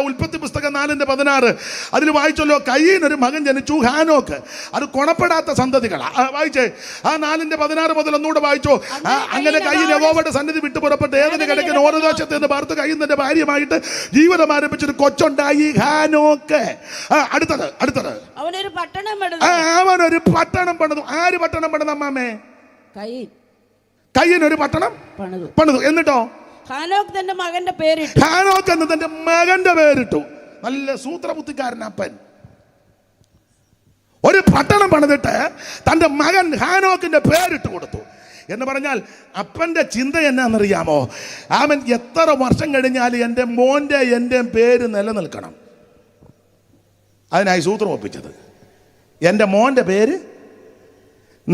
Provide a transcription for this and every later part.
വായിച്ചല്ലോ ഉൽപ്പത്തി പുസ്തകം നാലിന്റെ പതിനാറ്. അതിൽ വായിച്ചല്ലോ കയ്യിനൊരു മകൻ ജനിച്ചു ഹാനോക്ക്. അത് കൊണപ്പെടാത്ത സന്തതികളാ. ആ, വായിച്ചേ. ആ നാലിന്റെ പതിനാറ് മുതൽ ഒന്നുകൂടെ വായിച്ചോ. അങ്ങനെ കയ്യിൽ യഹോവയുടെ സന്നിധി വിട്ടു പുറപ്പെട്ട് ഏതിന് കിടക്കുന്ന? ഓരോ ദേശത്ത് നിന്ന് പാർത്ത് കയ്യുന്നതിന്റെ ഭാര്യമായിട്ട് ജീവിതം ആരംഭിച്ചൊരു കൊച്ചുണ്ടായി ഹാനോക്ക്. അടുത്തത് അടുത്തത്. അവനൊരു പട്ടണം ഒരു പട്ടണം പണിതു. ആര് പട്ടണം പണിതു അമ്മാമേ? കൈ ഒരു പട്ടണം പണിതു. എന്നിട്ടോ? ഹാനോക്ക് തന്റെ മകന്റെ പേരിട്ടു. ഹാനോക്ക് എന്ന് തന്റെ മകന്റെ പേരിട്ടു. നല്ല സൂത്രബുദ്ധിക്കാരൻ അപ്പൻ. ഒരു പട്ടണം പണിതിട്ട് തന്റെ മകൻ ഹാനോക്കിന്റെ പേരിട്ട് കൊടുത്തു. എന്ന് പറഞ്ഞാൽ അപ്പന്റെ ചിന്ത എന്നാണെന്നറിയാമോ? അവൻ എത്ര വർഷം കഴിഞ്ഞാൽ എന്റെ മോന്റെ എന്റെ പേര് നിലനിൽക്കണം. അതിനായി സൂത്രം ഒപ്പിച്ചത്. എന്റെ മോന്റെ പേര്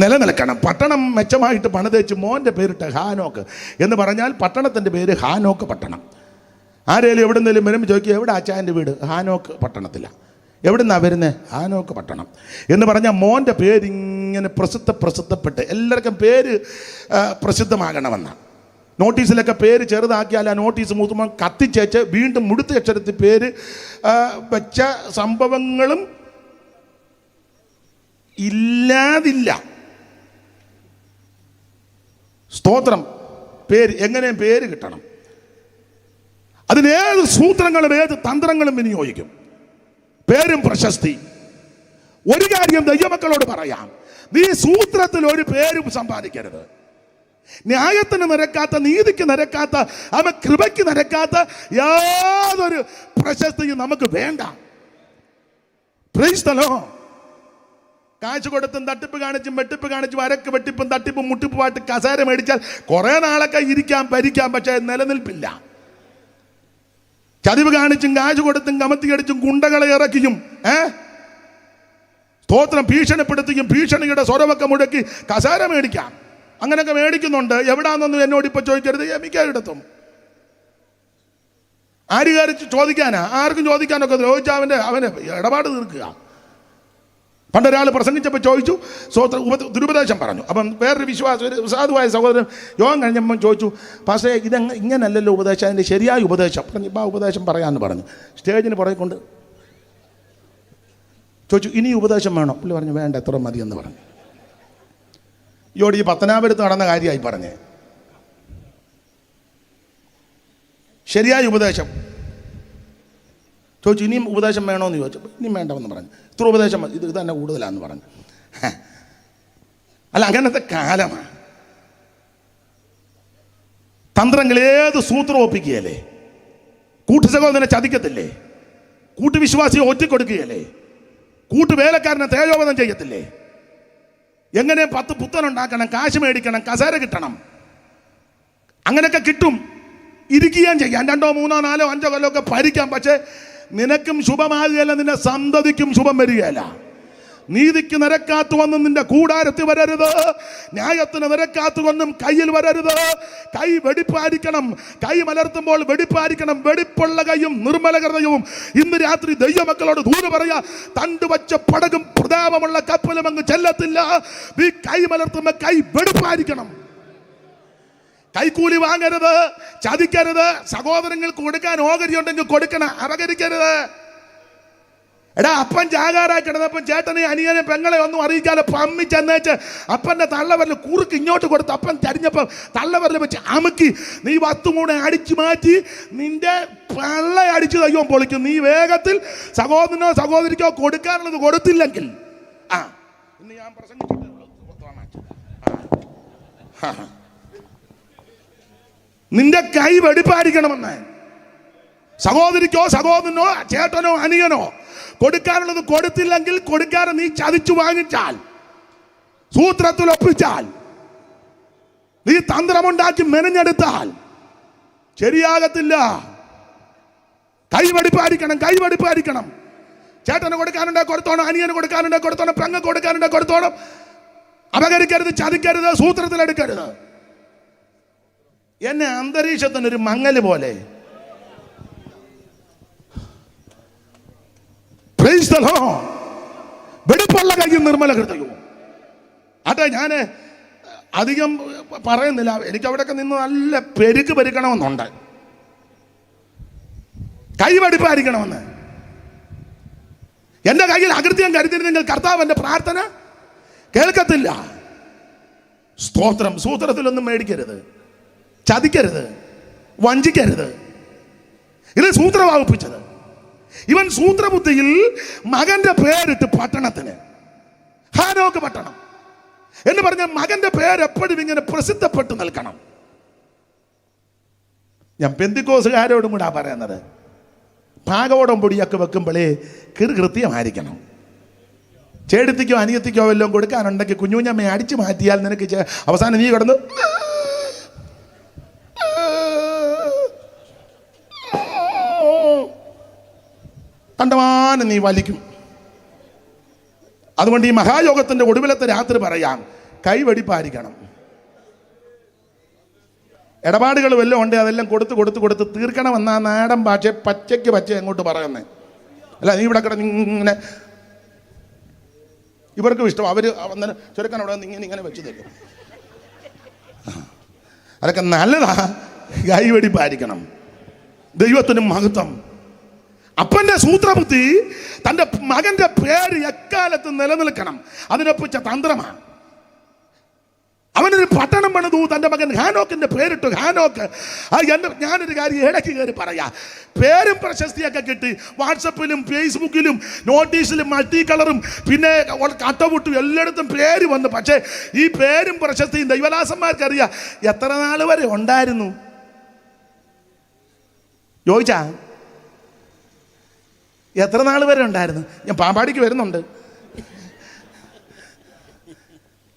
നിലനിൽക്കണം. പട്ടണം മെച്ചമായിട്ട് പണിതേച്ച് മോന്റെ പേരിട്ട് ഹാനോക്ക് എന്ന് പറഞ്ഞാൽ പട്ടണത്തിന്റെ പേര് ഹാനോക്ക് പട്ടണം. ആരേലും എവിടെ നിന്നെങ്കിലും വരുമ്പോൾ ചോദിക്കുക എവിടെ അച്ചായന്റെ വീട്? ഹാനോക്ക് പട്ടണത്തിലാണ് എവിടെ നിന്നാണ് വരുന്നത് ഹാനോക്ക് പട്ടണം. എന്ന് പറഞ്ഞാൽ മോന്റെ പേരിങ്ങനെ പ്രസിദ്ധ പ്രസിദ്ധപ്പെട്ട് എല്ലാവർക്കും പേര് പ്രസിദ്ധമാകണമെന്നാണ് നോട്ടീസിലൊക്കെ പേര് ചെറുതാക്കിയാൽ ആ നോട്ടീസ് മൂത്തുമ്പോൾ കത്തിച്ചേച്ച് വീണ്ടും മുടുത്ത അക്ഷരത്തിൽ പേര് വെച്ച സംഭവങ്ങളും ഇല്ലാതില്ല. സ്തോത്രം. പേര് എങ്ങനെയും പേര് കിട്ടണം. അതിനേത് സൂത്രങ്ങളും ഏത് തന്ത്രങ്ങളും വിനിയോഗിക്കും. പേരും പ്രശസ്തി. ഒരു കാര്യം ദൈവമക്കളോട് പറയാം. നീ സൂത്രത്തിൽ ഒരു പേരും സമ്പാദിക്കരുത്. ന്യായത്തിന് നിരക്കാത്ത നീതിക്ക് നിരക്കാത്ത അവ കൃപയ്ക്ക് നിരക്കാത്ത യാതൊരു പ്രശസ്തിയും നമുക്ക് വേണ്ട. പ്രൈസ്തലോ കാശ് കൊടുത്തും തട്ടിപ്പ് കാണിച്ചും വെട്ടിപ്പ് കാണിച്ചും അരക്ക് വെട്ടിപ്പും തട്ടിപ്പും മുട്ടിപ്പുമായിട്ട് കസേര മേടിച്ചാൽ കുറെ നാളൊക്കെ ഇരിക്കാം ഭരിക്കാം പക്ഷേ നിലനിൽപ്പില്ല. ചതിവ് കാണിച്ചും കാശ് കൊടുത്തും കമത്തിയടിച്ചും ഗുണ്ടകളെ ഇറക്കിയും ഏ? സ്തോത്രം ഭീഷണിപ്പെടുത്തിയും ഭീഷണിയുടെ സ്വരമൊക്കെ മുടക്കി കസേര മേടിക്കാം. അങ്ങനെയൊക്കെ മേടിക്കുന്നുണ്ട്. എവിടാന്നൊന്നും എന്നോട് ഇപ്പൊ ചോദിക്കരുത്. മിക്കയിടത്തും ആര് ചോദിക്കാനാ? ആർക്കും ചോദിക്കാനൊക്കെ ചോദിച്ചാൽ അവന്റെ അവന് ഇടപാട് തീർക്കുക. പണ്ടൊരാൾ പ്രസംഗിച്ചപ്പോൾ ചോദിച്ചു സ്വോത്ര ഉപ ദുരുപദേശം പറഞ്ഞു. അപ്പം വേറൊരു വിശ്വാസം ഒരു സാധുവായ സഹോദരൻ യോഗം കഴിഞ്ഞപ്പം ചോദിച്ചു പക്ഷേ ഇത് ഇങ്ങനല്ലല്ലോ ഉപദേശം അതിന്റെ ശരിയായ ഉപദേശം. പറഞ്ഞു ഇപ്പം ആ ഉപദേശം പറയാമെന്ന് പറഞ്ഞു. സ്റ്റേജിന് പുറകെ കൊണ്ട് ചോദിച്ചു ഇനി ഉപദേശം വേണോ? പുള്ളി പറഞ്ഞു വേണ്ട എത്ര മതി എന്ന് പറഞ്ഞു. ഇയോട് ഈ പത്തനാപുരത്ത് നടന്ന കാര്യമായി പറഞ്ഞേ. ശരിയായ ഉപദേശം. ചോദിച്ചു ഇനിയും ഉപദേശം വേണോ എന്ന് ചോദിച്ചു ഇനിയും വേണ്ടെന്ന് പറഞ്ഞു. ഇത്ര ഉപദേശം ഇത് ഇത് തന്നെ കൂടുതലാന്ന് പറഞ്ഞു. അല്ല അങ്ങനത്തെ കാലമാണ്. തന്ത്രങ്ങൾ ഏത് സൂത്രം ഒപ്പിക്കുകയല്ലേ? കൂട്ടുസഹോദരനെ ചതിക്കത്തില്ലേ? കൂട്ടുവിശ്വാസിയെ ഒറ്റിക്കൊടുക്കുകയല്ലേ? കൂട്ടുവേലക്കാരനെ തേജോവധം ചെയ്യത്തില്ലേ? എങ്ങനെ പത്ത് പുത്തനുണ്ടാക്കണം കാശ് മേടിക്കണം കസേര കിട്ടണം? അങ്ങനെയൊക്കെ കിട്ടും. ഇരിക്കുകയും ചെയ്യാം. രണ്ടോ മൂന്നോ നാലോ അഞ്ചോ കൊല്ലമൊക്കെ ഭരിക്കാം. പക്ഷേ നിനക്കും ശുഭമാകുകയല്ല നിന്റെ സന്തതിക്കും ശുഭം വരികയല്ല. നീതിക്ക് നിരക്കാത്തു വന്ന് നിന്റെ കൂടാരത്തിൽ വരരുത്. ന്യായത്തിന് നിരക്കാത്തു വന്നും കയ്യിൽ വരരുത്. കൈ വെടിപ്പായിരിക്കണം. കൈ മലർത്തുമ്പോൾ വെടിപ്പായിരിക്കണം. വെടിപ്പുള്ള കൈയും നിർമ്മല ഇന്ന് രാത്രി ദൈവമക്കളോട് ദൂരെ പറയാ തണ്ടുവച്ച പടകും പ്രതാപമുള്ള കപ്പലും അങ്ങ് ചെല്ലത്തില്ല. ഈ കൈ മലർത്തുമ്പോൾ കൈ വെടിപ്പായിരിക്കണം. കൈക്കൂലി വാങ്ങരുത് ചതിക്കരുത്. സഹോദരങ്ങൾക്ക് കൊടുക്കാൻ ഓഹരി ഉണ്ടെങ്കിൽ കൊടുക്കണം അപകരിക്കരുത്. എടാ അപ്പൻ ജാകാറായി കിടന്നപ്പം ചേട്ടനെ അനിയനെ പെങ്ങളെ ഒന്നും അറിയിക്കാതെ പമ്മി ചെന്നേച്ച് അപ്പന്റെ തള്ളവരൽ കുറുക്ക് ഇങ്ങോട്ട് കൊടുത്ത് അപ്പൻ ചരിഞ്ഞപ്പം തള്ളവരൽ വെച്ച് അമുക്കി നീ വത്തും കൂടെ അടിച്ചു മാറ്റി നിന്റെ പള്ള അടിച്ചു തയ്യോ പൊളിക്കും. നീ വേഗത്തിൽ സഹോദരനോ സഹോദരിക്കോ കൊടുക്കാനുള്ളത് കൊടുത്തില്ലെങ്കിൽ. ആ ഇന്ന് ഞാൻ പ്രസംഗിച്ചിട്ടുള്ളത്. നിന്റെ കൈ വെടിപ്പായിരിക്കണമെന്ന്. സഹോദരിക്കോ സഹോദരനോ ചേട്ടനോ അനിയനോ കൊടുക്കാനുള്ളത് കൊടുത്തില്ലെങ്കിൽ കൊടുക്കാതെ നീ ചതിച്ചു വാങ്ങിച്ചാൽ സൂത്രത്തിൽ ഒപ്പിച്ചാൽ നീ തന്ത്രമുണ്ടാക്കി മെനഞ്ഞെടുത്താൽ ശരിയാകത്തില്ല. കൈവടിപ്പായിരിക്കണം കൈവടിപ്പായിരിക്കണം ചേട്ടന് കൊടുക്കാനുണ്ടെ കൊടുത്തോണം അനിയന് കൊടുക്കാനുണ്ടെ കൊടുത്തോണം പെങ്ങ് കൊടുക്കാനുണ്ടെ കൊടുത്തോണം. അപകരിക്കരുത് ചതിക്കരുത് സൂത്രത്തിലെടുക്കരുത്. എന്നെ അന്തരീക്ഷത്തിനൊരു മങ്ങൽ പോലെ. വെടിപ്പുള്ള കയ്യും നിർമ്മല ഹൃദയവും. അതെ ഞാൻ അധികം പറയുന്നില്ല. എനിക്ക് അവിടെയൊക്കെ നിന്ന് നല്ല പെരുക്ക് പെരുക്കണമെന്നുണ്ട്. കൈവടിപ്പായിരിക്കണമെന്ന്. എന്റെ കയ്യിൽ അകൃത്യം കരുതിരുന്നെങ്കിൽ കർത്താവ് എന്റെ പ്രാർത്ഥന കേൾക്കത്തില്ല. സ്തോത്രം. സൂത്രത്തിലൊന്നും മേടിക്കരുത്. ചതിക്കരുത്. വഞ്ചിക്കരുത്. ഇത് സൂത്രവാഹിപ്പിച്ചത് ഇവൻ സൂത്രബുദ്ധിയിൽ മകന്റെ പേരിട്ട് പട്ടണത്തിന്. ഹാനോക്ക് പട്ടണം. എന്ന് പറഞ്ഞ മകന്റെ പേര് എപ്പോഴും ഇങ്ങനെ പ്രസിദ്ധപ്പെട്ടു നിൽക്കണം. ഞാൻ പെന്തിക്കോസുകാരോടും കൂടാ പറയുന്നത്. പാകോടം പൊടിയൊക്കെ വെക്കുമ്പോഴേ കിറു കൃത്യമായിരിക്കണം. ചേടത്തിക്കോ അനിയത്തിക്കോ വല്ലതും കൊടുക്കാനുണ്ടെങ്കിൽ കുഞ്ഞുഞ്ഞമ്മയെ അടിച്ചു മാറ്റിയാൽ നിനക്ക് അവസാനം നീ കിടന്ന് കണ്ടമാനം നീ വലിക്കും. അതുകൊണ്ട് ഈ മഹായോഗത്തിന്റെ ഒടുവിലത്തെ രാത്രി പറയാം കൈവെടിപ്പായിരിക്കണം ഇടപാടുകൾ വല്ലതും ഉണ്ട് അതെല്ലാം കൊടുത്ത് കൊടുത്ത് കൊടുത്ത് തീർക്കണമെന്നാ നാടൻ ഭാഷ പച്ചയ്ക്ക് പച്ച എങ്ങോട്ട് പറയുന്നേ. അല്ല നീ ഇവിടെ കിടന്ന് ഇങ്ങനെ ഇവർക്കും ഇഷ്ടം അവർ അന്നേരം ചുരുക്കാൻ അവിടെ ഇങ്ങനെ ഇങ്ങനെ വെച്ച് തരും. അതൊക്കെ നല്ലതാ കൈവെടിപ്പായിരിക്കണം ദൈവത്തിന് മഹത്വം. അപ്പന്റെ സൂത്രബുദ്ധി തന്റെ മകന്റെ പേര് എക്കാലത്ത് നിലനിൽക്കണം. അതിനൊപ്പിച്ച തന്ത്രമാണ്. അവനൊരു പട്ടണം പണിതു തന്റെ മകൻ ഹാനോക്കിന്റെ പേരിട്ടു. ഹാനോക്ക് എന്റെ ഞാനൊരു കാര്യം ഇടയ്ക്ക് കയറി പറയാ. പേരും പ്രശസ്തിയൊക്കെ കിട്ടി. വാട്സപ്പിലും ഫേസ്ബുക്കിലും നോട്ടീസിലും മൾട്ടി കളറും പിന്നെ കട്ടവിട്ടും എല്ലായിടത്തും പേര് വന്നു. പക്ഷേ ഈ പേരും പ്രശസ്തിയും ദൈവദാസന്മാർക്കറിയാം എത്ര നാൾ വരെ ഉണ്ടായിരുന്നു? ചോദിച്ചാ എത്ര നാൾ വരെ ഉണ്ടായിരുന്നു? ഞാൻ പാമ്പാടിക്ക് വരുന്നുണ്ട്.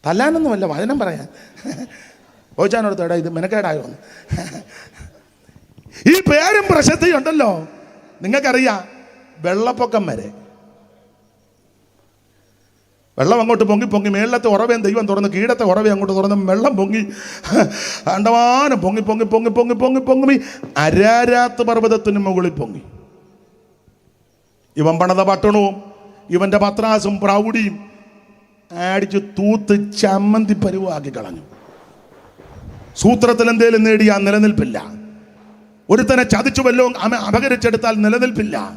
തല്ലാനൊന്നുമല്ല വചനം പറയാൻ. ഓച്ചാനോടത്തോടെ ഇത് മെനക്കേടായോ. ഈ പേരും പ്രശസ്തിയും ഉണ്ടല്ലോ. നിങ്ങൾക്കറിയാം വെള്ളപ്പൊക്കം വരെ. വെള്ളം അങ്ങോട്ട് പൊങ്ങി പൊങ്ങി മേളത്തെ ഉറവയും ദൈവം തുറന്ന് കീഴത്തെ ഉറവയും അങ്ങോട്ട് തുറന്ന് വെള്ളം പൊങ്ങി അണ്ടവാനം പൊങ്ങി പൊങ്ങി പൊങ്ങി പൊങ്ങി പൊങ്ങി പൊങ്ങി അരാരാത്ത് പർവതത്തിന് മുകളിൽ പൊങ്ങി. ഇവൻ പണത പട്ടണവും ഇവന്റെ പത്രാസും പ്രൗഢിയും അടിച്ച് തൂത്ത് ചമ്മന്തി പരുവാക്കി കളഞ്ഞു. സൂത്രത്തിൽ എന്തേലും നേടിയാ നിലനിൽപ്പില്ല. ഒരുത്തനെ ചതിച്ചു വല്ലോ അപകരിച്ചെടുത്താൽ നിലനിൽപ്പില്ല.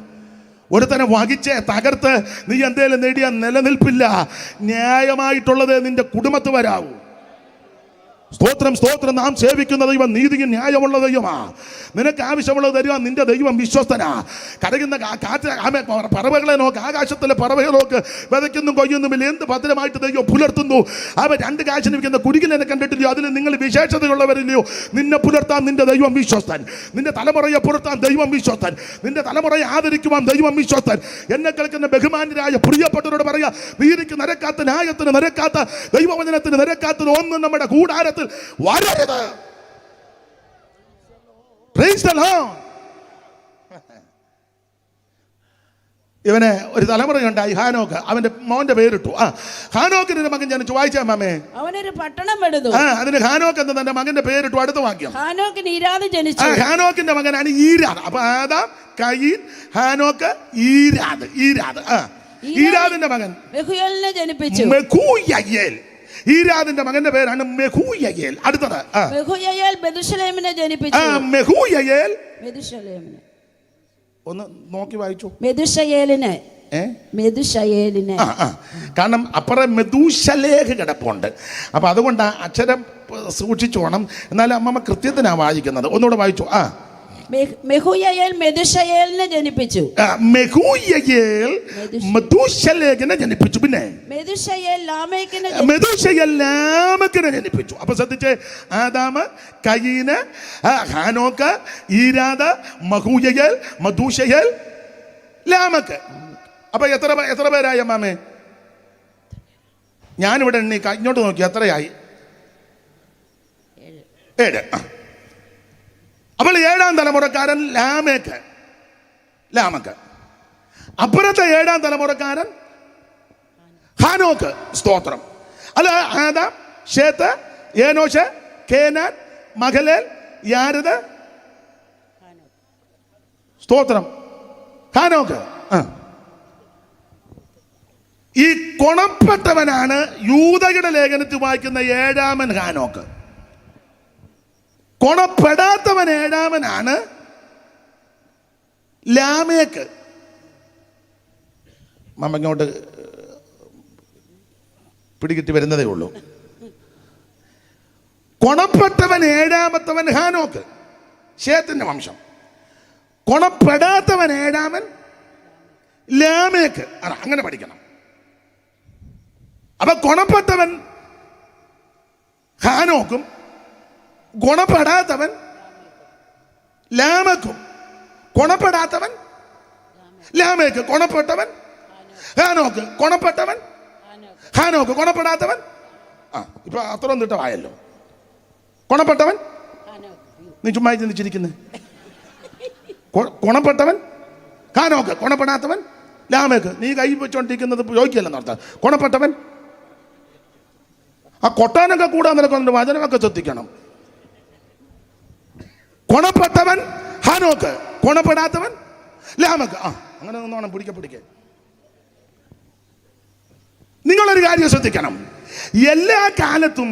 ഒരുത്തനെ വഹിച്ച് തകർത്ത് നീ എന്തേലും നേടിയാൽ നിലനിൽപ്പില്ല. ന്യായമായിട്ടുള്ളത് നിന്റെ കുടുംബത്ത് വരാവൂ. സ്തോത്രം സ്തോത്രം. നാം സേവിക്കുന്ന ദൈവം നീതിയും ന്യായമുള്ള ദൈവമാ. നിനക്ക് ആവശ്യമുള്ളത് തരുവാൻ നിന്റെ ദൈവം വിശ്വസ്തനാ. കരയുന്ന കാ- കാറ്റ് പറവകളെ നോക്ക് ആകാശത്തിലെ പറവകളെ നോക്ക്. വിതയ്ക്കുന്നു കൊയ്യുന്നുമില്ല. എന്ത് ഭദ്രമായിട്ട് ദൈവം പുലർത്തുന്നു? അവ രണ്ട് കാശിന് വിൽക്കുന്ന കുരുകിനെ കണ്ടിട്ടില്ലയോ? അതിൽ നിങ്ങൾ വിശേഷതയുള്ളവരില്ലയോ? നിന്നെ പുലർത്താൻ നിന്റെ ദൈവം വിശ്വസ്തൻ. നിന്റെ തലമുറയെ പുലർത്താൻ ദൈവം വിശ്വസ്തൻ. നിന്റെ തലമുറയെ ആദരിക്കുവാൻ ദൈവം വിശ്വസ്തൻ. എന്നെ കേൾക്കുന്ന ബഹുമാനരായ പ്രിയപ്പെട്ടവരോട് പറയാ നീതിക്ക് നരക്കാത്ത ന്യായത്തിന് നരക്കാത്ത ദൈവവചനത്തിന് നിരക്കാത്തത് ഒന്നും നമ്മുടെ കൂടാരത്തിൽ വരരുത് the Lord. ഇവന് ഒരു തലമുറയുണ്ടായി ഹാനോക്ക്. അവന്റെ മോന്റെ പേരിട്ടു. ആ ഹാനോക്കിന് ഒരു മകൻ ജനിച്ചു. വായിച്ചാ മാമേ അവനൊരു പട്ടണം എടുത്തു ആ അതിന് ഹാനോക്ക് എന്ന് തന്റെ മകന്റെ പേരിട്ടു. അടുത്ത വാക്യം. ഹാനോക്കിന് ആ ജനിച്ചു. ഹാനോക്കിന്റെ മകനാണ് ഈരാദ്. അപ്പൊ ആദാം കൈ ഹാനോക്ക് ഈരാദ് ഈരാദ്. ആ ഈരാദിന്റെ മകൻ. ജനിപ്പിച്ചു. ഈരാദിന്റെ മകന്റെ പേരാണ് മെഹൂയയേൽ. അടുത്തത് ജനിപ്പിച്ചു. മെഹൂയയേൽ. ഒന്ന് നോക്കി വായിച്ചു. കാരണം അപ്പുറം മെദൂശലേഖ് കിടപ്പുണ്ട്. അപ്പം അതുകൊണ്ട് അക്ഷരം പോകണം എന്നാലും അമ്മമ്മ കൃത്യത്തിനാണ് വായിക്കുന്നത്. ഒന്നുകൂടെ വായിച്ചു. ആ. മെഹുയയേൽ ജനിപ്പിച്ചു. മെഹൂയയേൽ പിന്നെ? ലാമേക്കിനെ ജനിപ്പിച്ചു. അപ്പൊ ശ്രദ്ധിച്ച്. ആദാമ കയീന് ഹാനോക്ക് ഈരാദ മഹൂയയേൽ മധൂശയേൽ ലാമക്ക്. അപ്പൊ എത്ര എത്ര പേരായി അമ്മാമേ? ഞാനിവിടെ എണ്ണി ഇങ്ങോട്ട് നോക്കി. എത്രയായി? ഏഴ്. ആ. അപ്പോൾ ഏഴാം തലമുറക്കാരൻ ലാമേക്ക്. ലാമക്ക്. അപ്പുറത്തെ ഏഴാം തലമുറക്കാരൻ ഹാനോക്ക്. സ്തോത്രം. അല്ല ആദാം ഷേത്ത് ഏനോഷ് കേനാൻ മഹലേൽ യാരത് സ്തോത്രം. ഹാനോക്ക്. ഈ കൊണപ്പെട്ടവനാണ് യൂതയുടെ ലേഖനത്തിൽ വായിക്കുന്ന ഏഴാമൻ ഹാനോക്ക്. കൊണപ്പെടാത്തവൻ ഏഴാമനാണ്. ലാമേക്ക്. മമ്മങ്ങോട്ട് പിടികിട്ടി വരുന്നതേ ഉള്ളൂ. കൊണപ്പെട്ടവൻ ഏഴാമത്തവൻ ഹാനോക്ക്. ക്ഷേത്രന്റെ വംശം. കൊണപ്പെടാത്തവൻ ഏഴാമൻ ലാമേക്ക്. അല്ല അങ്ങനെ പഠിക്കണം. അപ്പൊ കൊണപ്പെട്ടവൻ ഹാനോക്കും ഗുണപ്പെടാത്തവൻ ലാമക്കും ഗുണപ്പെടാത്തവൻ ലാമേക്ക് ഗുണപ്പെട്ടവൻ ഹാനോക്ക്. ഗുണപ്പെട്ടവൻ ഹാനോക്ക്. ഗുണപ്പെടാത്തവൻ ആ ഇപ്പൊ അത്ര തിട്ടമായല്ലോ ഗുണപ്പെട്ടവൻ നീ ചുമ്മാ ചിന്തിച്ചിരിക്കുന്നത് ഗുണപ്പെട്ടവൻ ഹാനോക്ക്. ഗുണപ്പെടാത്തവൻ ലാമേക്ക് നീ കൈ വെച്ചോണ്ടിരിക്കുന്നത് ചോദിക്കല്ലെന്ന് നടത്ത ഗുണപ്പെട്ടവൻ ആ കൊട്ടാനൊക്കെ കൂടാൻ നിനക്കൊന്നുണ്ട് വചനമൊക്കെ ശ്രദ്ധിക്കണം. കൊണപ്പെട്ടവൻ ഹാനോക്ക് കൊണപ്പെടാത്തവൻ ലാമക്ക്. ആ അങ്ങനെ നിന്നോണം പിടിക്ക പിടിക്ക. നിങ്ങളൊരു കാര്യം ശ്രദ്ധിക്കണം. എല്ലാ കാലത്തും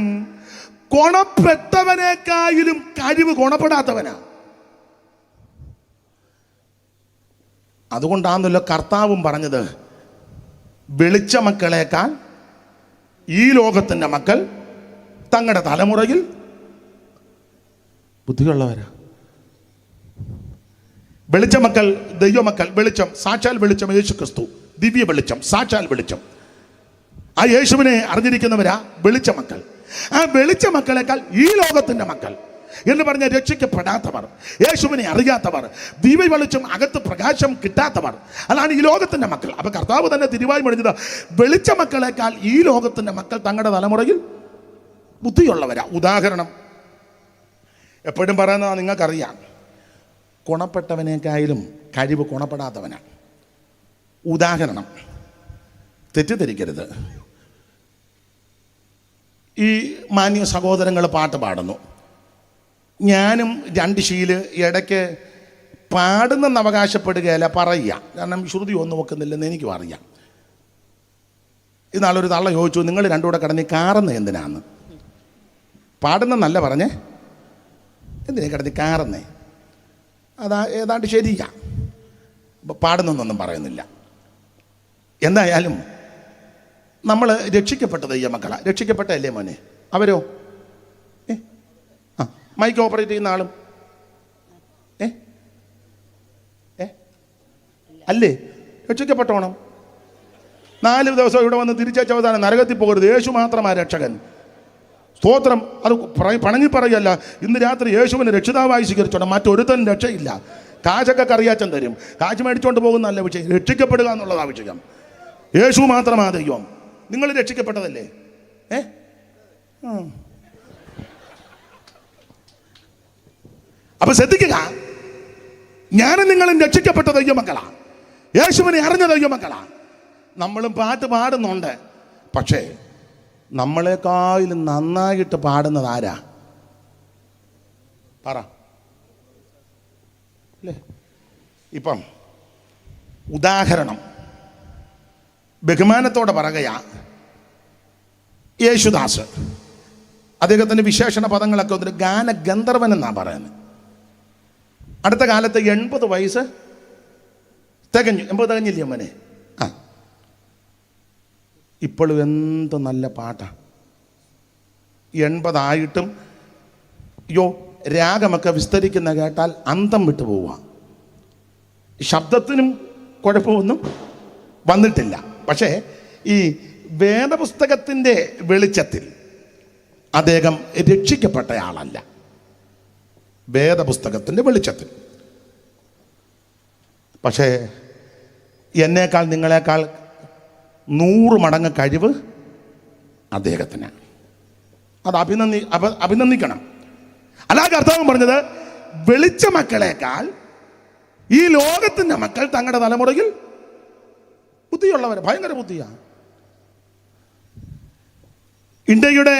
കൊണപ്പെട്ടവനേക്കായാലും കഴിവ് ഗുണപ്പെടാത്തവനാ അതുകൊണ്ടാണല്ലോ കർത്താവും പറഞ്ഞത് വെളിച്ച മക്കളേക്കാൾ ഈ ലോകത്തിന്റെ മക്കൾ തങ്ങളുടെ തലമുറയിൽ ബുദ്ധിയുള്ളവരാ. വെളിച്ച മക്കൾ ദൈവമക്കൾ വെളിച്ചം സാക്ഷാൽ വെളിച്ചം യേശു ക്രിസ്തു ദിവ്യ വെളിച്ചം സാക്ഷാൽ വെളിച്ചം. ആ യേശുവിനെ അറിഞ്ഞിരിക്കുന്നവരാ വെളിച്ചമക്കൾ ആ വെളിച്ചമക്കളെക്കാൾ ഈ ലോകത്തിന്റെ മക്കൾ എന്ന് പറഞ്ഞ രക്ഷിക്കപ്പെടാത്തവർ യേശുവിനെ അറിയാത്തവർ ദിവ്യ വെളിച്ചം അകത്ത് പ്രകാശം കിട്ടാത്തവർ അതാണ് ഈ ലോകത്തിന്റെ മക്കൾ. അപ്പം കർത്താവ് തന്നെ തിരുവായി മൊഴിഞ്ഞത് വെളിച്ച മക്കളെക്കാൾ ഈ ലോകത്തിന്റെ മക്കൾ തങ്ങളുടെ തലമുറയിൽ ബുദ്ധിയുള്ളവരാ. ഉദാഹരണം എപ്പോഴും പറയുന്നത് നിങ്ങൾക്കറിയാം. ഗുണപ്പെട്ടവനേക്കായാലും കഴിവ് ഗുണപ്പെടാത്തവനാണ്. ഉദാഹരണം തെറ്റിദ്ധരിക്കരുത്. ഈ മാന്യ സഹോദരങ്ങൾ പാട്ട് പാടുന്നു. ഞാനും രണ്ട് ശീൽ ഇടയ്ക്ക് പാടുന്നെന്ന് അവകാശപ്പെടുകയല്ല പറയുക. കാരണം ശ്രുതി ഒന്നും വെക്കുന്നില്ലെന്ന് എനിക്കും അറിയാം ഇന്നാളൊരു തള്ള ചോദിച്ചു നിങ്ങൾ രണ്ടും കടന്നി കാറുന്ന എന്തിനാന്ന്? പാടുന്നെന്നല്ല പറഞ്ഞേ. എന്തിനാ കിടന്ന് കാറുന്നേ? അതാ ഏതാണ്ട് ശരിയാ. പാടുന്നൊന്നും പറയുന്നില്ല. എന്തായാലും നമ്മൾ രക്ഷിക്കപ്പെട്ടത് രക്ഷിക്കപ്പെട്ട ദൈവമക്കളാ രക്ഷിക്കപ്പെട്ടല്ലേ മോനെ? അവരോ? ഏ? ആ മൈക്ക് ഓപ്പറേറ്റ് ചെയ്യുന്ന ആളും. ഏ? ഏ? അല്ലേ? രക്ഷിക്കപ്പെട്ടോണം. നാല് ദിവസം ഇവിടെ വന്ന് തിരിച്ചയച്ച അവസാനം നരകത്തിൽ പോകരുത്. യേശു മാത്രമാണ് രക്ഷകൻ. സ്തോത്രം. അത് പണങ്ങി പറയല്ല. ഇന്ന് രാത്രി യേശുവിനെ രക്ഷിതാവായി സ്വീകരിച്ചോണം. മറ്റൊരുത്തൻ രക്ഷയില്ല. കാശൊക്കെ കറിയാച്ചൻ തരും. കാശ് മേടിച്ചോണ്ട് പോകുന്നതല്ല വിഷയം. രക്ഷിക്കപ്പെടുക എന്നുള്ളതാ വിഷയം. യേശു മാത്രമാ ദൈവം. നിങ്ങൾ രക്ഷിക്കപ്പെട്ടതല്ലേ? ഏ. അപ്പൊ ശ്രദ്ധിക്കുക. ഞാനും നിങ്ങളും രക്ഷിക്കപ്പെട്ട ദൈവമക്കളാ. യേശുവിനെ അറിഞ്ഞ ദൈവമക്കളാ. നമ്മളും പാട്ട് പാടുന്നുണ്ട്. പക്ഷേ നമ്മളെക്കാളും നന്നായിട്ട് പാടുന്നത് ആരാ? പറ. അല്ലേ? ഇപ്പം ഉദാഹരണം. ബഹുമാനത്തോടെ പറയുകയാ. യേശുദാസ്. അദ്ദേഹത്തിന്റെ വിശേഷണ പദങ്ങളൊക്കെ ഒരു ഗാനഗന്ധർവൻ എന്നാണ് പറയുന്നത്. അടുത്ത കാലത്ത് എൺപത് വയസ്സ് തികഞ്ഞു. എൺപത് തികഞ്ഞില്ലേ അമ്മനെ ഇപ്പോഴും എന്ത് നല്ല പാട്ടാണ് എൺപതായിട്ടും യോ രാഗമൊക്കെ വിസ്തരിക്കുന്ന കേട്ടാൽ അന്തം വിട്ടു പോവുക ശബ്ദത്തിനും കുഴപ്പമൊന്നും വന്നിട്ടില്ല. പക്ഷേ ഈ വേദപുസ്തകത്തിന്റെ വെളിച്ചത്തിൽ അദ്ദേഹം രക്ഷിക്കപ്പെട്ടയാളല്ല. വേദപുസ്തകത്തിന്റെ വെളിച്ചത്തിൽ. പക്ഷേ എന്നേക്കാൾ നിങ്ങളെക്കാൾ നൂറ് മടങ്ങ് കഴിവ് അദ്ദേഹത്തിന്. അത് അഭിനന്ദി അഭിനന്ദിക്കണം. അല്ലാതെ അർത്ഥം പറഞ്ഞത് വെളിച്ച മക്കളേക്കാൾ ഈ ലോകത്തിന്റെ മക്കൾ തങ്ങളുടെ തലമുറയിൽ ബുദ്ധിയുള്ളവർ ഭയങ്കര ബുദ്ധിയാണ് ഇന്ത്യയുടെ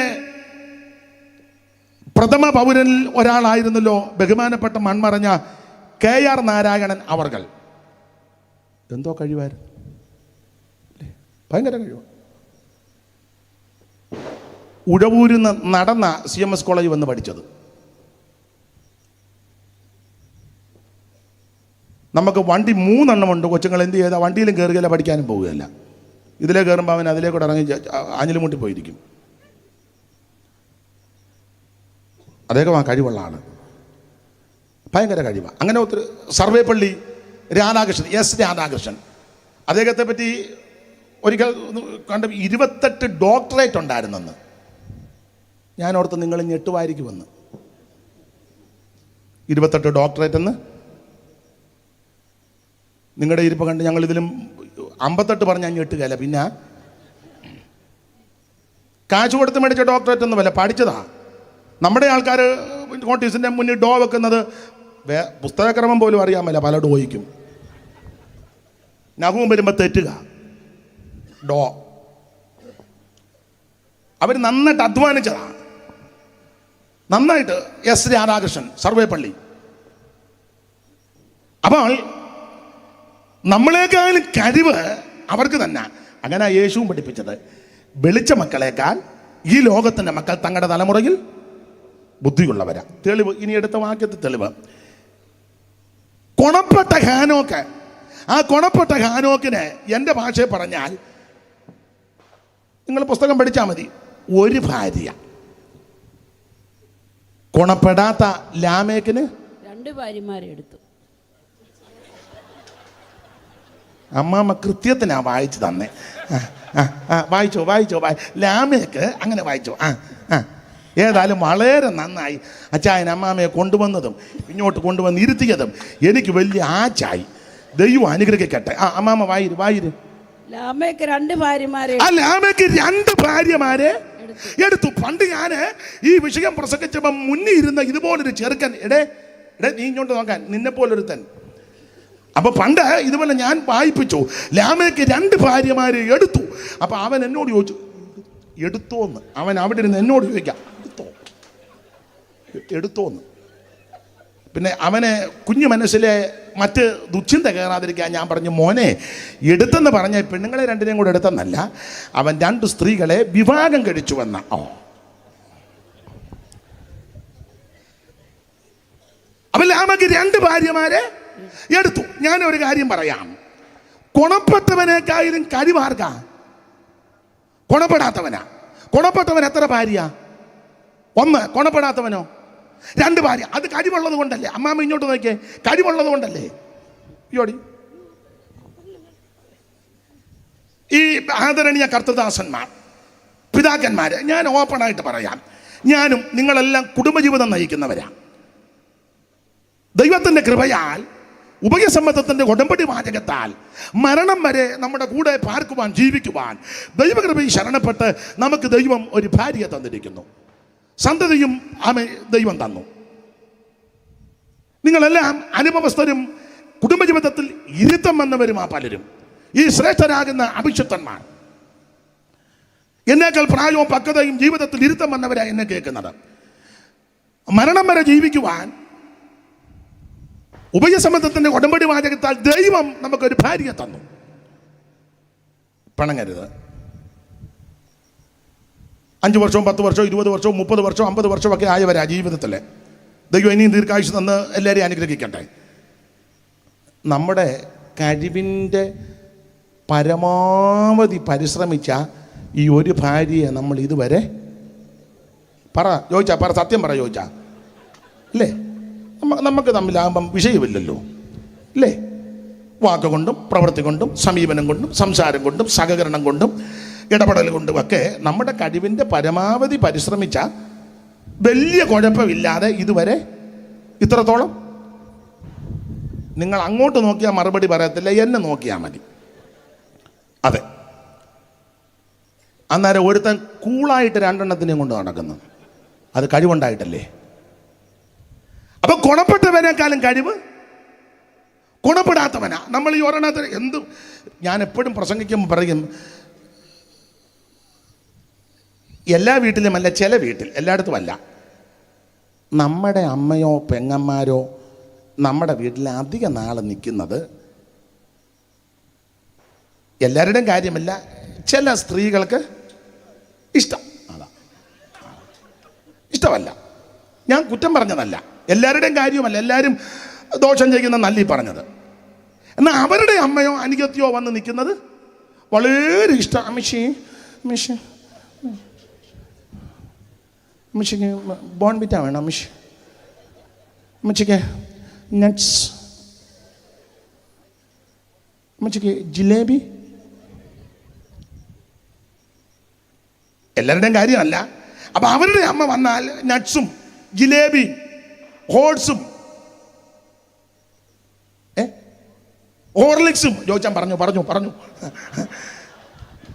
പ്രഥമ പൗരനിൽ ഒരാളായിരുന്നല്ലോ ബഹുമാനപ്പെട്ട മൺമറഞ്ഞ കെ ആർ നാരായണൻ അവർകൾ. എന്തോ കഴിവായിരുന്നു? ഭയങ്കര കഴിവാണ്. ഉഴവൂരിൽ നിന്ന് നടന്ന സി എം എസ് കോളേജ് വന്ന് പഠിച്ചത്. നമുക്ക് വണ്ടി മൂന്നെണ്ണമുണ്ട് കൊച്ചുങ്ങൾ എന്ത് ചെയ്താൽ വണ്ടിയിലും കയറുകയില്ല പഠിക്കാനും പോവുകയല്ല. ഇതിലേ കയറുമ്പോൾ അവൻ അതിലേക്കൂടെ ഇറങ്ങി അഞ്ഞിലുമുട്ടി പോയിരിക്കും. അദ്ദേഹം ആ കഴിവുള്ള ആൾ ഭയങ്കര കഴിവാണ് അങ്ങനെ ഒത്തിരി സർവേപ്പള്ളി രാധാകൃഷ്ണൻ എസ് രാധാകൃഷ്ണൻ. അദ്ദേഹത്തെ പറ്റി ഒരിക്കൽ കണ്ട ഇരുപത്തെട്ട് ഡോക്ടറേറ്റ് ഉണ്ടായിരുന്നെന്ന്. ഞാൻ ഓർത്ത് നിങ്ങൾ ഞെട്ടുമായിരിക്കുമെന്ന് ഇരുപത്തെട്ട് ഡോക്ടറേറ്റ് എന്ന്? നിങ്ങളുടെ ഇരിപ്പ് കണ്ട് ഞങ്ങൾ ഇതിലും അമ്പത്തെട്ട് പറഞ്ഞ് ഞാൻ ഞെട്ടുകയല്ല. പിന്നെ? കാശ് കൊടുത്ത് മേടിച്ച ഡോക്ടറേറ്റ് ഒന്നുമല്ല പഠിച്ചതാ? നമ്മുടെ ആൾക്കാർ നോട്ടീസിന്റെ മുന്നിൽ ഡോ വെക്കുന്നത് പുസ്തകക്രമം പോലും അറിയാമല്ല പല ഡോയ്ക്കും നഖവും വരുമ്പോൾ തെറ്റുക. ഡോ. അവർ നന്നായിട്ട് അധ്വാനിച്ചതാണ് നന്നായിട്ട് എസ് രാധാകൃഷ്ണൻ സർവേപ്പള്ളി. അപ്പോൾ നമ്മളെക്കാളും കഴിവ് അവർക്ക് തന്നെ. അങ്ങനെ യേശുവും പഠിപ്പിച്ചത്. വെളിച്ച മക്കളേക്കാൾ ഈ ലോകത്തിന്റെ മക്കൾ തങ്ങളുടെ തലമുറയിൽ ബുദ്ധിയുള്ളവരാ. തെളിവ് ഇനി എടുത്ത വാക്യത്തെ തെളിവ്. കൊണപ്പെട്ട ഹാനോക്ക് ആ കൊണപ്പെട്ട ഹാനോക്കിനെ എന്റെ ഭാഷയെ പറഞ്ഞാൽ നിങ്ങൾ പുസ്തകം പഠിച്ചാൽ മതി. ഒരു ഭാര്യ. ഗുണപ്പെടാത്ത ലാമേക്കിന്? രണ്ട് ഭാര്യമാരെ എടുത്തു. അമ്മാമ്മ കൃത്യത്തിനാ വായിച്ചു തന്നെ. വായിച്ചോ വായിച്ചോ വായി ലാമേക്ക് അങ്ങനെ വായിച്ചോ. ആ ആ. ഏതായാലും വളരെ നന്നായി അച്ചായൻ അമ്മാമ്മയെ കൊണ്ടുവന്നതും ഇങ്ങോട്ട് കൊണ്ടുവന്ന് ഇരുത്തിയതും എനിക്ക് വലിയ ആച്ചായി ദൈവം അനുഗ്രഹിക്കട്ടെ. ആ അമ്മാമ്മ വായിര് വായിര്. ലാമയ്ക്ക് രണ്ട് ഭാര്യമാരെ രണ്ട് ഭാര്യമാരെ എടുത്തു. പണ്ട് ഞാൻ ഈ വിഷയം പ്രസംഗിച്ചപ്പോൾ മുന്നിൽ ഇരുന്ന ഇതുപോലൊരു ചെറുക്കൻ എടേ എടേ നീ ഇങ്ങോട്ട് നോക്കാൻ നിന്നെ പോലൊരുത്തൻ. അപ്പൊ പണ്ട് ഇതുപോലെ ഞാൻ വായിപ്പിച്ചു. ലാമയ്ക്ക് രണ്ട് ഭാര്യമാരെ എടുത്തു. അപ്പൊ അവൻ എന്നോട് ചോദിച്ചു എടുത്തോന്ന്. അവൻ അവിടെ ഇരുന്ന് എന്നോട് ചോദിക്കാം എടുത്തോ? എടുത്തോന്ന്. പിന്നെ അവന് കുഞ്ഞു മനസ്സിലെ മറ്റ് ദുശ്ചിന്ത കയറാതിരിക്കാൻ ഞാൻ പറഞ്ഞു മോനെ എടുത്തെന്ന് പറഞ്ഞ പെണ്ണുങ്ങളെ രണ്ടിനെയും കൂടെ എടുത്തെന്നല്ല അവൻ രണ്ട് സ്ത്രീകളെ വിവാഹം കഴിച്ചുവെന്ന ഓ. അവൻ രണ്ട് ഭാര്യമാരെ എടുത്തു. ഞാൻ ഒരു കാര്യം പറയാം. ഗുണപ്പെട്ടവനേക്കായാലും കഴിവാർക്ക ഗുണപ്പെടാത്തവനാ ഗുണപ്പെട്ടവൻ എത്ര ഭാര്യ? ഒന്ന് ഗുണപ്പെടാത്തവനോ രണ്ട് ഭാര്യ. അത് കഴിവുള്ളത് കൊണ്ടല്ലേ? അമ്മാമ്മ ഇങ്ങോട്ട് നോക്കിയേ. കഴിവുള്ളത് കൊണ്ടല്ലേ? യോടി ഈ ആദരണീയ കർത്തദാസന്മാർ പിതാക്കന്മാർ ഞാൻ ഓപ്പണായിട്ട് പറയാം. ഞാനും നിങ്ങളെല്ലാം കുടുംബജീവിതം നയിക്കുന്നവരാണ് ദൈവത്തിന്റെ കൃപയാൽ ഉഭയസമ്മതത്തിന്റെ ഉടമ്പടി വാചകത്താൽ മരണം വരെ നമ്മുടെ കൂടെ പാർക്കുവാൻ ജീവിക്കുവാൻ ദൈവകൃപയിൽ ശരണപ്പെട്ട് നമുക്ക് ദൈവം ഒരു ഭാര്യയെ തന്നിരിക്കുന്നു. സന്തതിയും ആമെ ദൈവം തന്നു. നിങ്ങളെല്ലാം അനുഭവസ്ഥരും കുടുംബജീവിതത്തിൽ ഇരുത്തം വന്നവരും ആ പലരും. ഈ ശ്രേഷ്ഠരാകുന്ന അഭിഷക്തന്മാർ. എന്നേക്കാൾ പ്രായവും പക്വതയും ജീവിതത്തിൽ ഇരുത്തം വന്നവരാ എന്നെ കേൾക്കുന്നത്. മരണം വരെ ജീവിക്കുവാൻ ഉഭയസമ്മതത്തിന്റെ ഉടമ്പടി വാചകത്താൽ ദൈവം നമുക്കൊരു ഭാര്യയെ തന്നു. പണങ്ങരുത്. അഞ്ച് വർഷവും പത്ത് വർഷവും ഇരുപത് വർഷവും മുപ്പത് വർഷവും അമ്പത് വർഷവും ഒക്കെ ആയവരാ ജീവിതത്തിൽ ദൈവം ഇനിയും ദീർഘായുസ് തന്ന് എല്ലാവരെയും അനുഗ്രഹിക്കട്ടെ. നമ്മുടെ കഴിവിന്റെ പരമാവധി പരിശ്രമിച്ച ഈ ഒരു ഭാര്യയെ നമ്മൾ ഇതുവരെ പറ ചോദിച്ചാ പറ സത്യം പറ ചോദിച്ചാ. അല്ലേ? നമുക്ക് തമ്മിലാകുമ്പം വിഷയമില്ലല്ലോ. അല്ലേ? വാക്കുകൊണ്ടും പ്രവൃത്തി കൊണ്ടും സമീപനം കൊണ്ടും സംസാരം കൊണ്ടും സഹകരണം കൊണ്ടും ഇടപെടൽ കൊണ്ടും ഒക്കെ നമ്മുടെ കഴിവിന്റെ പരമാവധി പരിശ്രമിച്ച വലിയ കുഴപ്പമില്ലാതെ ഇതുവരെ ഇത്രത്തോളം. നിങ്ങൾ അങ്ങോട്ട് നോക്കിയാൽ മറുപടി പറയത്തില്ല എന്നെ നോക്കിയാൽ മതി. അതെ. അന്നേരം ഒരുത്തൻ കൂളായിട്ട് രണ്ടെണ്ണത്തിനെയും കൊണ്ട് നടക്കുന്നു. അത് കഴിവുണ്ടായിട്ടല്ലേ? അപ്പൊ ഗുണപ്പെട്ടവനേക്കാളും കഴിവ് ഗുണപ്പെടാത്തവനാ. നമ്മൾ ഈ ഒരെണ്ണത്തിന് എന്ത് ഞാൻ എപ്പോഴും പ്രസംഗിക്കുമ്പോൾ പറയും എല്ലാ വീട്ടിലും അല്ല ചില വീട്ടിൽ എല്ലായിടത്തും അല്ല. നമ്മുടെ അമ്മയോ പെങ്ങന്മാരോ നമ്മുടെ വീട്ടിൽ അധിക നാൾ നിൽക്കുന്നത് എല്ലാവരുടെയും കാര്യമല്ല ചില സ്ത്രീകൾക്ക് ഇഷ്ടം. അതാ. ഇഷ്ടമല്ല. ഞാൻ കുറ്റം പറഞ്ഞതല്ല. എല്ലാവരുടെയും കാര്യമല്ല എല്ലാവരും ദോഷം ചെയ്യുന്ന നല്ലി പറഞ്ഞത്. എന്നാൽ അവരുടെ അമ്മയോ അനുഗത്യോ വന്ന് നിൽക്കുന്നത് വളരെ ഇഷ്ടം. മിഷി അമ്മച്ചി അമ്മച്ചിക്ക് ബോൺബിറ്റ വേണം അമ്മച്ചി അമ്മച്ചിക്ക് നട്ട്സ് അമ്മച്ചിക്ക് ജിലേബി. എല്ലാവരുടെയും കാര്യമല്ല. അപ്പൊ അവരുടെ അമ്മ വന്നാൽ നട്ട്സും ജിലേബി ഹോട്ട്സും ഹോർലിക്സും ചോദിച്ചാൻ പറഞ്ഞു പറഞ്ഞു പറഞ്ഞു.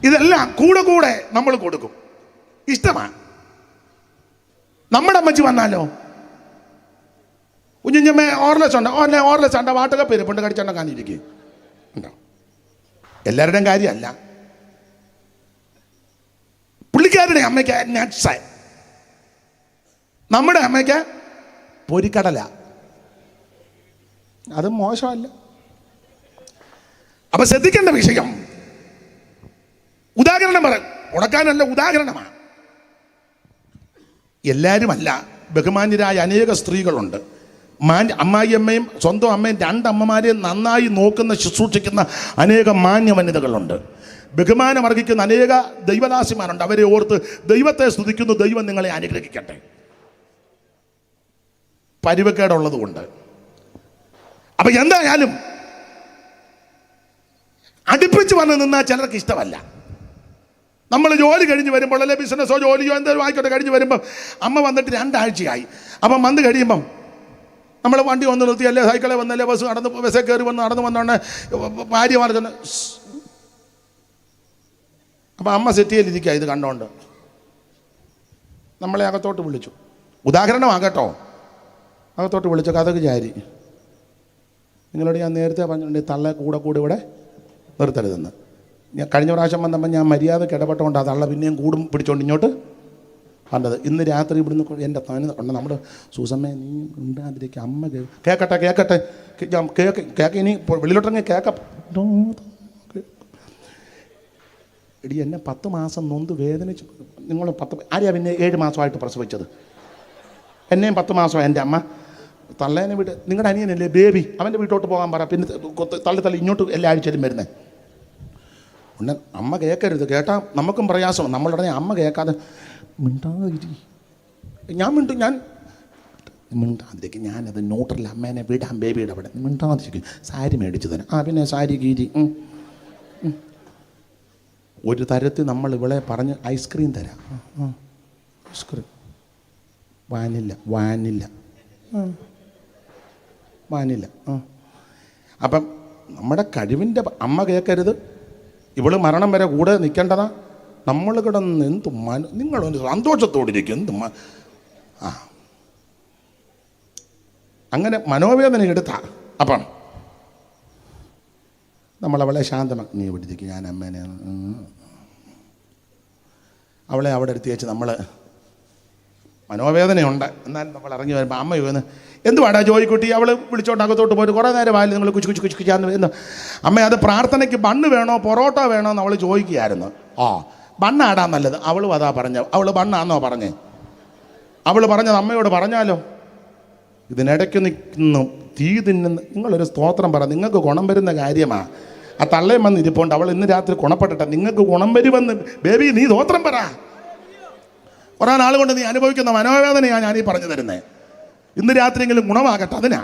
ഇതെല്ലാം കൂടെ കൂടെ നമ്മൾ കൊടുക്കും. ഇഷ്ടമാണ്. നമ്മുടെ അമ്മച്ചി വന്നാലോ? കുഞ്ഞുഞ്ഞമ്മേ ഓർലെസ് ഉണ്ട് ഓർലെ ഓർലെസ് ഉണ്ട് വാട്ടുക പെരുപ്പുണ്ട് കാണിയിരിക്കേ ഉണ്ടോ? എല്ലാവരുടെയും കാര്യമല്ല. പുള്ളിക്കാരുടെ അമ്മയ്ക്ക് നട്ട്സ് നമ്മുടെ അമ്മയ്ക്ക് പൊരിക്കടല. അത് മോശമല്ല. അപ്പൊ ശ്രദ്ധിക്കേണ്ട വിഷയം. ഉദാഹരണം പറ ഉടക്കാനല്ല ഉദാഹരണമാണ്. എല്ലാവരുമല്ല ബഹുമാന്യരായ അനേക സ്ത്രീകളുണ്ട്. മാൻ അമ്മായിയമ്മയും സ്വന്തം അമ്മയും രണ്ടമ്മമാരെ നന്നായി നോക്കുന്ന ശുശ്രൂഷിക്കുന്ന അനേക മാന്യ വനിതകളുണ്ട് ബഹുമാനം അർഹിക്കുന്ന അനേക ദൈവദാസിമാരുണ്ട്. അവരെ ഓർത്ത് ദൈവത്തെ സ്തുതിക്കുന്നു ദൈവം നിങ്ങളെ അനുഗ്രഹിക്കട്ടെ. പരിവക്കേടുള്ളതുകൊണ്ട്. കൊണ്ട് അപ്പൊ എന്തായാലും അടുപ്പിച്ച് വന്ന് നിന്നാൽ ചിലർക്ക് ഇഷ്ടമല്ല. നമ്മൾ ജോലി കഴിഞ്ഞ് വരുമ്പോൾ അല്ലെ ബിസിനസ്സോ ജോലിയോ എന്തെങ്കിലും ആയിക്കോട്ടെ കഴിഞ്ഞ് വരുമ്പം അമ്മ വന്നിട്ട് രണ്ടാഴ്ചയായി. അപ്പം വന്ന് കഴിയുമ്പം നമ്മൾ വണ്ടി വന്ന് നിർത്തി അല്ലേ സൈക്കിളെ വന്നല്ലേ ബസ് നടന്ന് ബസ്സേ കയറി വന്ന് നടന്ന് വന്നോണ്ട് ഭാര്യ പറഞ്ഞ അപ്പം അമ്മ സെറ്റിയിലിരിക്കുക ഇത് കണ്ടോണ്ട്. നമ്മളെ അകത്തോട്ട് വിളിച്ചു. ഉദാഹരണമാകട്ടോ. അകത്തോട്ട് വിളിച്ചു കഥക്ക് ചാരി നിങ്ങളോട് ഞാൻ നേരത്തെ പറഞ്ഞിട്ടുണ്ട് തള്ള കൂടെ കൂടെ ഇവിടെ നിർത്തരുതെന്ന്. ഞാൻ കഴിഞ്ഞ പ്രാവശ്യം വന്നപ്പോൾ ഞാൻ മര്യാദയ്ക്ക് ഇടപെട്ടുകൊണ്ട് ആ തള്ള പിന്നെയും കൂടും പിടിച്ചോണ്ട് ഇങ്ങോട്ട് പറഞ്ഞത് ഇന്ന് രാത്രി ഇവിടുന്ന് എന്റെ താന് ഉണ്ട് നമ്മുടെ സൂസമ്മേ നീ ഉണ്ടാതിരിക്കുക അമ്മ കേൾക്കട്ടെ കേക്കട്ടെ കേക്കട്ടെ. കേ- ഞാൻ കേക്ക് കേക്ക് ഇനി വെളിയിലോട്ടിറങ്ങി കേക്ക എടി എന്നെ പത്ത് മാസം നൊന്ത് വേദനിച്ച് നിങ്ങൾ പത്ത് ആരെയാ പിന്നെ ഏഴ് മാസമായിട്ട് പ്രസവിച്ചത്? എന്നെയും പത്ത് മാസം എന്റെ അമ്മ. തള്ളേനെ വീട്ട് നിങ്ങളുടെ അനിയനല്ലേ ബേബി? അവന്റെ വീട്ടോട്ട് പോകാൻ പറ. പിന്നെ തള്ളി തള്ളി ഇങ്ങോട്ട് എല്ലാ ആഴ്ചയിലും വരുന്നത് ഉടനെ അമ്മ കേൾക്കരുത് കേട്ടാൽ നമുക്കും പ്രയാസം നമ്മളുടനെ അമ്മ കേൾക്കാതെ മിണ്ടാതിരി. ഞാൻ മിണ്ടും ഞാൻ മിണ്ടാതിരിക്കും. ഞാനത് ന്യൂട്രൽ അമ്മേനെ വിടാം ബേബിയുടെ അവിടെ. മിണ്ടാതിരിക്കും. സാരി മേടിച്ചു തരാം ആ പിന്നെ സാരി കീരി. ഒരു തരത്തിൽ നമ്മൾ ഇവളെ പറഞ്ഞ് ഐസ്ക്രീം തരാം. ഐസ്ക്രീം വാനില്ല വാനില്ല. വാനില്ല ആ. അപ്പം നമ്മുടെ കഴിവിന്റെ അമ്മ കേൾക്കരുത്. ഇവൾ മരണം വരെ കൂടെ നിൽക്കേണ്ടതാ? നമ്മൾ കിടന്ന് എന്ത് മന നിങ്ങളൊന്ന് സന്തോഷത്തോടിരിക്കും. എന്ത് ആ. അങ്ങനെ മനോവേദന എടുത്ത. അപ്പം നമ്മളവളെ ശാന്തമാക്കി നീ ഇവിടെ ഞാൻ അമ്മേനെ അവളെ അവിടെ എടുത്ത് വെച്ച് നമ്മൾ മനോവേദനയുണ്ട്. എന്നാൽ നമ്മൾ ഇറങ്ങി വരുമ്പോൾ അമ്മ ചോദിക്കുന്നു എന്തുവാടാ ജോയിക്കുട്ടി അവൾ വിളിച്ചോണ്ട് അകത്തോട്ട് പോയിട്ട് കുറേ നേരം ആയാലും നിങ്ങൾ കുച്ചു കുച്ചു കുച്ചു കുച്ചാന്ന് എന്ന് അമ്മ അത് പ്രാർത്ഥനയ്ക്ക് ബണ്ണ് വേണോ പൊറോട്ട വേണോ എന്ന് അവൾ ചോദിക്കുകയായിരുന്നു. ആ ബണ്ണാടാ നല്ലത്. അവളും അതാ പറഞ്ഞ അവൾ ബണ്ണാന്നോ പറഞ്ഞേ? അവൾ പറഞ്ഞത് അമ്മയോട് പറഞ്ഞാലോ? ഇതിനിടയ്ക്ക് നിൽക്കുന്നു തീ തിന്നുന്ന നിങ്ങളൊരു സ്തോത്രം പറ നിങ്ങൾക്ക് ഗുണം വരുന്ന കാര്യമാണ് ആ തള്ളയും വന്ന് ഇരിപ്പുണ്ട്. അവൾ ഇന്ന് രാത്രി ഗുണപ്പെട്ടിട്ട നിങ്ങൾക്ക് ഗുണം വരുമെന്ന് ബേബി നീ സ്തോത്രം പറ. കുറേ നാൾ കൊണ്ട് നീ അനുഭവിക്കുന്ന മനോവേദനയാണ് ഞാൻ ഈ പറഞ്ഞു തരുന്നത് ഇന്ന് രാത്രിയെങ്കിലും ഗുണമാകട്ടെ അതിനാ.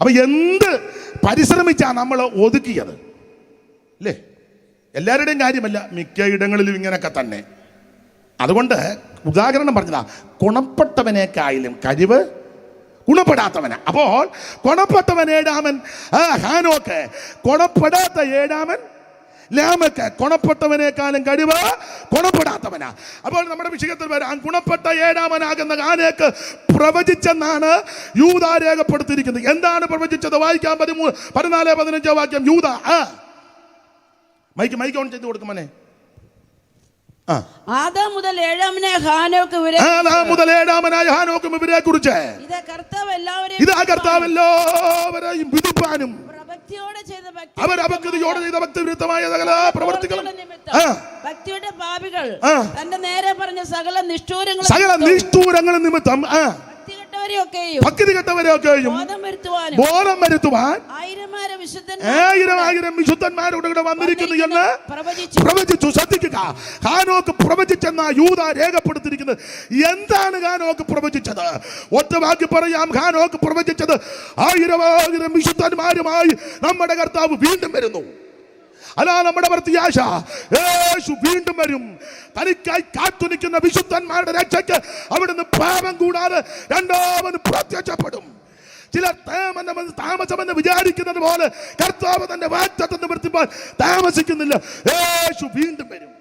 അപ്പം എന്ത് പരിശ്രമിച്ചാണ് നമ്മൾ ഒതുക്കിയത്? അല്ലേ എല്ലാവരുടെയും കാര്യമല്ല മിക്ക ഇടങ്ങളിലും ഇങ്ങനെയൊക്കെ തന്നെ. അതുകൊണ്ട് ഉദാഹരണം പറഞ്ഞതാ ഗുണപ്പെട്ടവനേക്കായാലും കഴിവ് ഗുണപ്പെടാത്തവന്. അപ്പോൾ ഗുണപ്പെട്ടവൻ ഏഴാമൻ ഹാനോക്ക് ഗുണപ്പെടാത്ത ഏഴാമൻ ലാമക്ക് ഗുണപ്പെട്ടവനേക്കാളും കഴിവ് ഗുണപ്പെടാത്തവനാ അപ്പോൾ നമ്മുടെ വിഷയത്തിൽ വരാം. ഗുണപ്പെട്ട ഏഴാമനാകുന്ന ആനേക്ക് പ്രവചിച്ചെന്നാണ് യൂത രേഖപ്പെടുത്തിയിരിക്കുന്നത്. എന്താണ് പ്രവചിച്ചത്? വായിക്കാം പതിമൂന്ന് പതിനാല് പതിനഞ്ചോ വാക്യം. യൂത മൈക്ക് മൈക്ക് ഓൺ ചെയ്ത് കൊടുക്കുമനെ മുതൽ ഹാനോക്ക് ഇവരെ ആദാ മുതൽ ഏഴാമനായ ഹാനോക്കും ഇവരെ കുറിച്ച്. ഇത് കർത്താവ് എല്ലാവരെയും വിധിപ്പാനും അവർ അഭക്തിയോടെ ചെയ്ത ഭക്തിവിരുദ്ധമായ സകല പ്രവർത്തികളും. ഭക്തിയുടെ പാപികൾ തന്റെ നേരെ പറഞ്ഞ സകല നിഷ്ഠൂരങ്ങളും സകല നിഷ്ഠൂരങ്ങൾ നിമിത്തം. കെട്ടവരെയൊക്കെയും ഭക്തി ബോധം വരുത്തുവാൻ ആയിരം ആയിരം വിശുദ്ധന്മാരുടെ വന്നിരിക്കുന്നു. എന്ന് പ്രവചിച്ചു. പ്രവചിച്ചു. ശ്രദ്ധിക്കുക. ഹാനോക്ക് പ്രവചിച്ചെന്ന യൂത രേഖപ്പെടുത്തിയിരിക്കുന്നത്. എന്താണ് ഹാനോക്ക് പ്രവചിച്ചത്? ഒറ്റ വാക്കി പറയാം. ഹാനോക്ക് പ്രവചിച്ചത് ആയിരം ആയിരം വിശുദ്ധന്മാരുമായി നമ്മുടെ കർത്താവ് വീണ്ടും വരുന്നു. അതാ നമ്മുടെ പ്രത്യാശ യേശു വീണ്ടും വരും. തനിക്കായി കാത്തുനിൽക്കുന്ന വിശുദ്ധന്മാരുടെ രക്ഷയ്ക്ക് അവിടുന്ന് പാപം കൂടാതെ രണ്ടാമത് പ്രത്യക്ഷപ്പെടും. ചില താമസം താമസമെന്ന് വിചാരിക്കുന്നത് പോലെ കർത്താവ് തന്റെ വാറ്റത്തെ നിവർത്തിപ്പാൻ താമസിക്കുന്നില്ല. യേശു വീണ്ടും വരും.